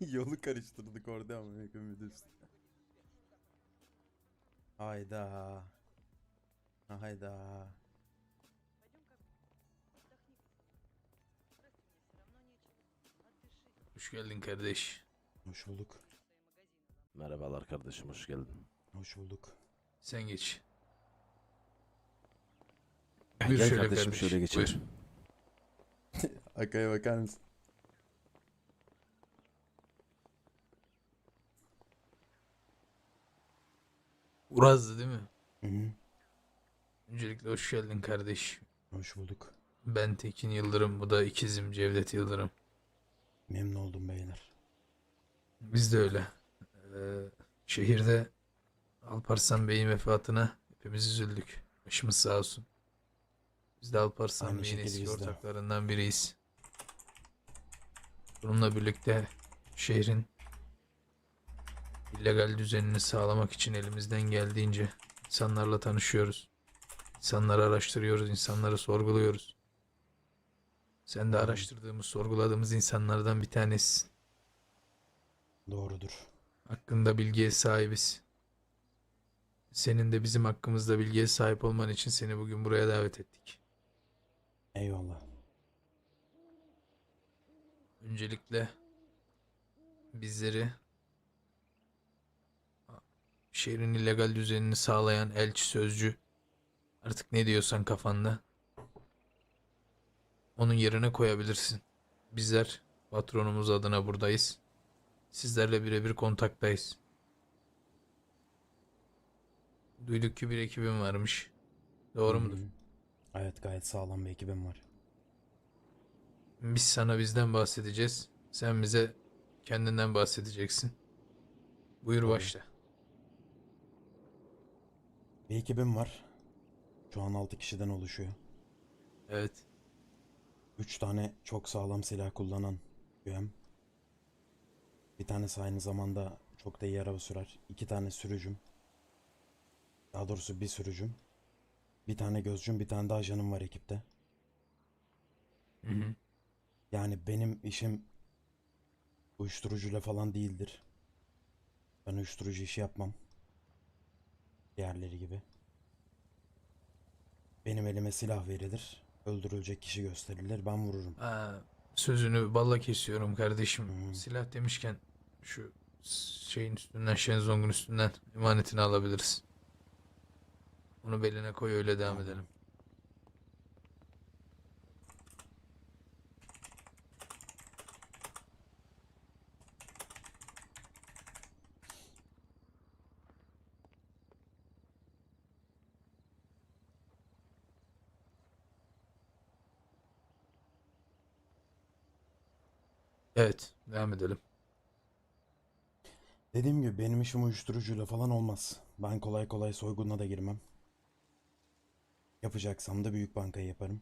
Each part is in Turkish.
Yolu karıştırdık orada ama yakın müdür. Hayda. Hayda. Hoş geldin kardeş. Hoş bulduk. Merhabalar kardeşim hoş geldin. Hoş bulduk. Sen geç. Gel kardeşim kardeş, şöyle geçelim. Akaya bakar mısın? Uraz'dı değil mi? Hı hı. Öncelikle hoş geldin kardeş. Hoş bulduk. Ben Tekin Yıldırım, bu da ikizim Cevdet Yıldırım. Memnun oldum beyler. Biz de öyle. Ee, şehirde Alparslan Bey'in vefatına hepimiz üzüldük. Başımız sağ olsun. Biz de Alparslan Aynı Bey'in eski ortaklarından biriyiz. Bununla birlikte şehrin illegal düzenini sağlamak için elimizden geldiğince insanlarla tanışıyoruz. İnsanları araştırıyoruz, insanları sorguluyoruz. Sen de araştırdığımız, sorguladığımız insanlardan bir tanesisin. Doğrudur. Hakkında bilgiye sahibiz. Senin de bizim hakkımızda bilgiye sahip olman için seni bugün buraya davet ettik. Eyvallah. Öncelikle bizleri şehrin illegal düzenini sağlayan elçi sözcü artık ne diyorsan kafanda onun yerine koyabilirsin. Bizler patronumuz adına buradayız. Sizlerle birebir kontaktayız. Duyduk ki bir ekibin varmış. Doğru Hı mudur? Evet gayet sağlam bir ekibim var. Biz sana bizden bahsedeceğiz. Sen bize kendinden bahsedeceksin. Buyur başla. Bir ekibim var. Şu an 6 kişiden oluşuyor. Evet. 3 tane çok sağlam silah kullanan üyem. Bir tanesi aynı zamanda çok da iyi araba sürer. İki tane sürücüm. Daha doğrusu bir sürücüm. Bir tane gözcüm, bir tane de ajanım var ekipte. Hı hı. Yani benim işim uyuşturucuyla falan değildir. Ben uyuşturucu işi yapmam. Diğerleri gibi. Benim elime silah verilir. Öldürülecek kişi gösterilir. Ben vururum. Aa, sözünü balla kesiyorum kardeşim. Hı. Silah demişken şu şeyin üstünden, şenzongun üstünden emanetini alabiliriz. Onu beline koy öyle devam edelim. Evet, devam edelim. Dediğim gibi benim işim uyuşturucuyla falan olmaz. Ben kolay kolay soygununa da girmem. Yapacaksam da büyük bankayı yaparım.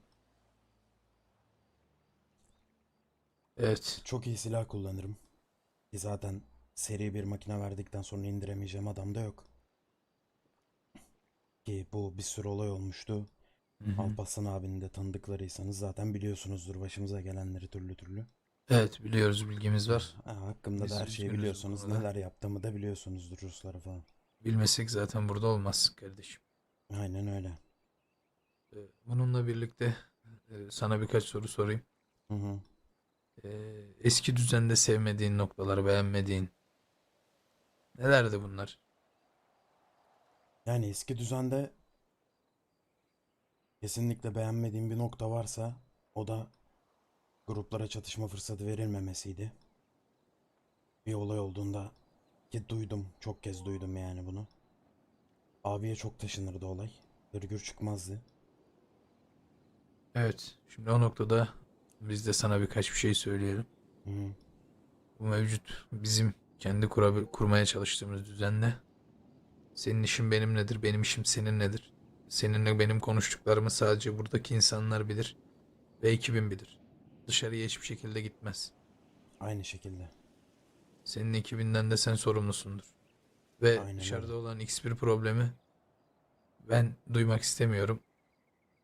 Evet. Çok iyi silah kullanırım. Ki zaten seri bir makine verdikten sonra indiremeyeceğim adam da yok. Ki bu bir sürü olay olmuştu. Hı hı. Alparslan abinin de tanıdıklarıysanız zaten biliyorsunuzdur başımıza gelenleri türlü türlü. Evet, biliyoruz bilgimiz var. Ha, hakkımda Biz da her şeyi üzgünüz bu biliyorsunuz. konuda. Neler yaptığımı da biliyorsunuzdur Ruslara falan. Bilmesek zaten burada olmazsın kardeşim. Aynen öyle. Ee, Bununla birlikte e, sana birkaç soru sorayım. Hı hı. Ee, Eski düzende sevmediğin noktalar, beğenmediğin nelerdi bunlar? Yani eski düzende kesinlikle beğenmediğim bir nokta varsa o da gruplara çatışma fırsatı verilmemesiydi. Bir olay olduğunda ki duydum, çok kez duydum yani bunu. Abiye çok taşınırdı olay. Hırgür çıkmazdı. Evet, şimdi o noktada biz de sana birkaç bir şey söyleyelim. Hı. Bu mevcut bizim kendi kurabil- kurmaya çalıştığımız düzenle senin işin benim nedir, benim işim senin nedir? Seninle benim konuştuklarımı sadece buradaki insanlar bilir ve ekibim bilir. Dışarıya hiçbir şekilde gitmez. Aynı şekilde. Senin ekibinden de sen sorumlusundur. Ve Aynen dışarıda öyle. olan X bir problemi ben duymak istemiyorum.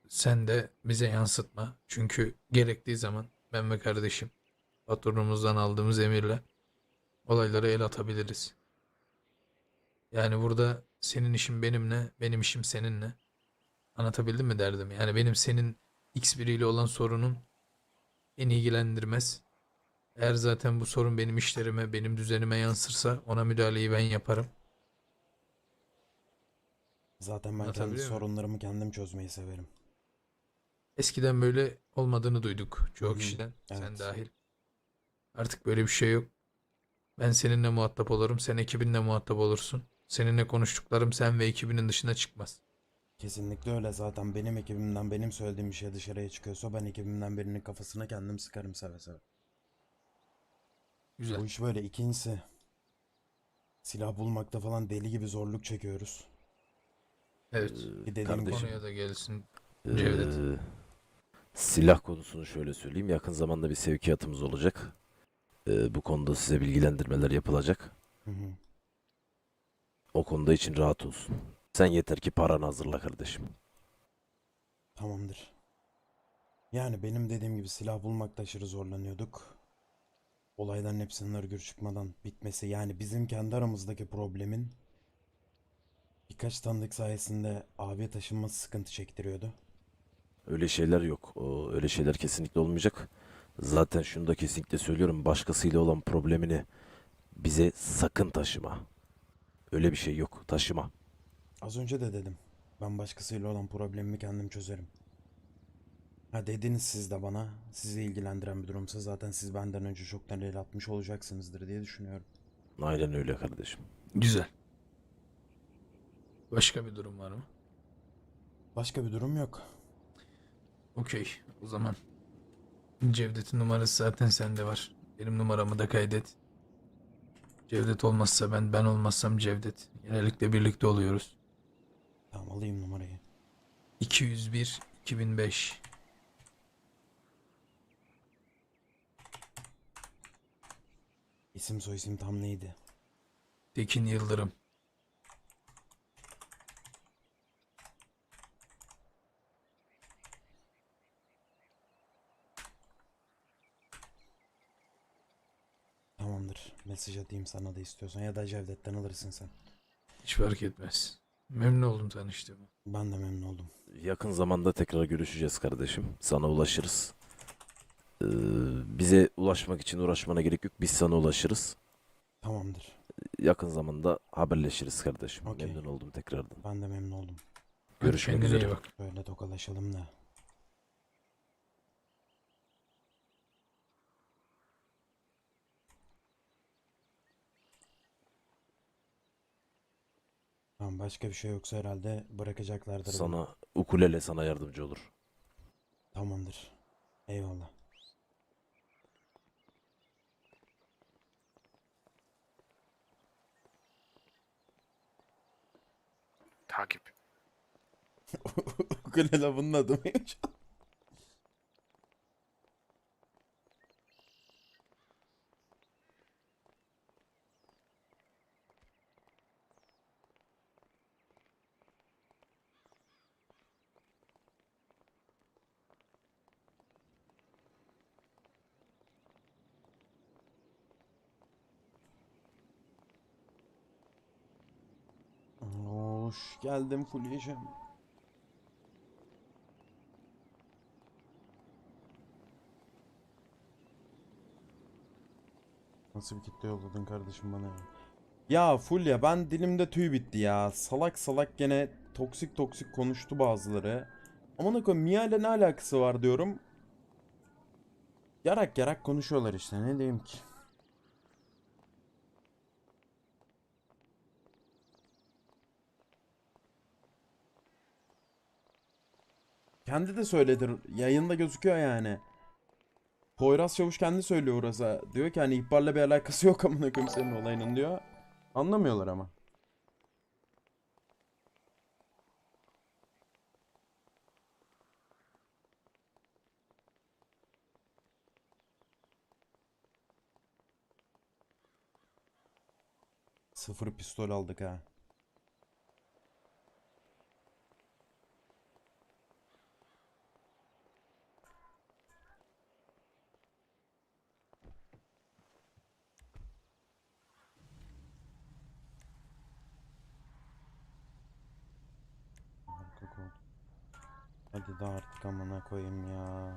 Sen de bize yansıtma. Çünkü gerektiği zaman ben ve kardeşim patronumuzdan aldığımız emirle olaylara el atabiliriz. Yani burada senin işin benimle, benim işim seninle. Anlatabildim mi derdim? Yani benim senin X biriyle olan sorunum beni ilgilendirmez. Eğer zaten bu sorun benim işlerime, benim düzenime yansırsa ona müdahaleyi ben yaparım. Zaten ben kendi Anlatabiliyor muyum? sorunlarımı kendim çözmeyi severim. Eskiden böyle olmadığını duyduk çoğu Hı hı, kişiden, sen evet. dahil. Artık böyle bir şey yok. Ben seninle muhatap olurum, sen ekibinle muhatap olursun. Seninle konuştuklarım sen ve ekibinin dışına çıkmaz. Kesinlikle öyle zaten benim ekibimden benim söylediğim bir şey dışarıya çıkıyorsa ben ekibimden birinin kafasına kendim sıkarım seve seve. Güzel. Bu iş böyle. İkincisi silah bulmakta falan deli gibi zorluk çekiyoruz. Evet. Ee, Bir dediğim kardeşim, Konuya da gelsin. ee, Cevdet. silah konusunu şöyle söyleyeyim. Yakın zamanda bir sevkiyatımız olacak. Ee, bu konuda size bilgilendirmeler yapılacak. Hı hı. O konuda için rahat olsun. Sen yeter ki paranı hazırla kardeşim. Tamamdır. Yani benim dediğim gibi silah bulmakta aşırı zorlanıyorduk. Olayların hepsinin örgür çıkmadan bitmesi yani bizim kendi aramızdaki problemin birkaç tanıdık sayesinde abiye taşınması sıkıntı çektiriyordu. Öyle şeyler yok. O, öyle şeyler kesinlikle olmayacak. Zaten şunu da kesinlikle söylüyorum. Başkasıyla olan problemini bize sakın taşıma. Öyle bir şey yok. Taşıma. Az önce de dedim. Ben başkasıyla olan problemimi kendim çözerim. Ha dediniz siz de bana. Sizi ilgilendiren bir durumsa zaten siz benden önce çoktan el atmış olacaksınızdır diye düşünüyorum. Aynen öyle kardeşim. Güzel. Başka bir durum var mı? Başka bir durum yok. Okey. O zaman Cevdet'in numarası zaten sende var. Benim numaramı da kaydet. Cevdet olmazsa ben, ben olmazsam Cevdet. Genellikle birlikte oluyoruz. Tamam alayım numarayı. 201 2005 İsim soyisim tam neydi? Tekin Yıldırım. Tamamdır. Mesaj atayım sana da istiyorsan ya da Cevdet'ten alırsın sen. Hiç fark etmez. Memnun oldum tanıştığıma. Ben de memnun oldum. Yakın zamanda tekrar görüşeceğiz kardeşim. Sana ulaşırız. Ee, bize ulaşmak için uğraşmana gerek yok. Biz sana ulaşırız. Tamamdır. Yakın zamanda haberleşiriz kardeşim. Okey. Memnun oldum tekrardan. Ben de memnun oldum. Görüşmek Kendine iyi üzere. bak. Böyle tokalaşalım da. Tamam başka bir şey yoksa herhalde bırakacaklardır. Sana ukulele sana yardımcı olur. Tamamdır. Eyvallah. Takip. Ukulele bunun adı mıymış? Hoş geldim Fulya'cığım. Nasıl bir kitle yolladın kardeşim bana ya? Ya Fulya ben dilimde tüy bitti ya. Salak salak gene toksik toksik konuştu bazıları. Aman koyayım Mia ile ne alakası var diyorum. Yarak yarak konuşuyorlar işte ne diyeyim ki. Kendi de söyledir. Yayında gözüküyor yani. Poyraz Çavuş kendi söylüyor orası. Diyor ki hani ihbarla bir alakası yok amına koyayım senin olayının diyor. Anlamıyorlar ama. Sıfır pistol aldık ha. Hadi de artık amına koyayım ya.